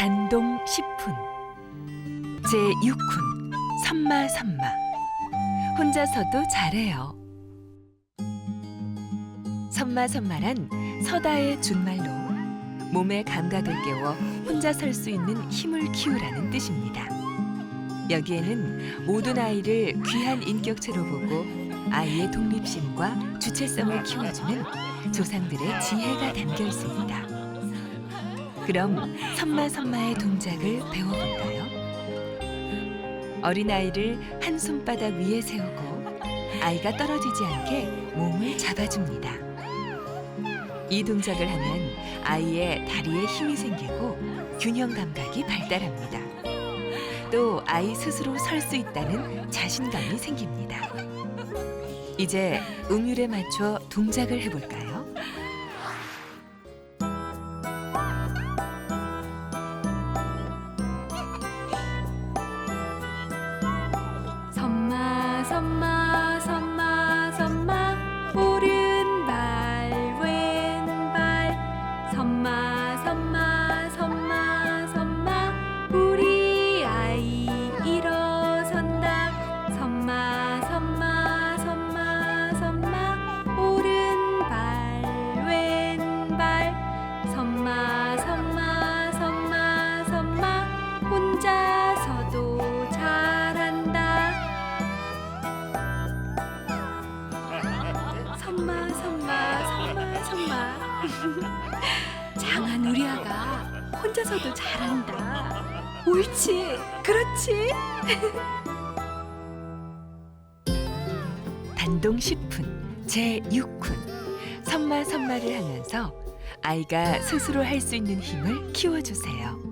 단동 10분 제6훈 선마 선마 혼자서도 잘해요 선마 선마란 서다의 준말로 몸의 감각을 깨워 혼자 설 수 있는 힘을 키우라는 뜻입니다. 여기에는 모든 아이를 귀한 인격체로 보고 아이의 독립심과 주체성을 키워주는 조상들의 지혜가 담겨 있습니다. 그럼 선마선마의 동작을 배워볼까요? 어린아이를 한 손바닥 위에 세우고 아이가 떨어지지 않게 몸을 잡아줍니다. 이 동작을 하면 아이의 다리에 힘이 생기고 균형 감각이 발달합니다. 또 아이 스스로 설 수 있다는 자신감이 생깁니다. 이제 음율에 맞춰 동작을 해볼까요? 왼발 선마. 선마 장한 우리 아가 혼자서도 잘한다. 옳지. 그렇지. 단동 10분 제6훈 선마 선마를 하면서 아이가 스스로 할 수 있는 힘을 키워주세요.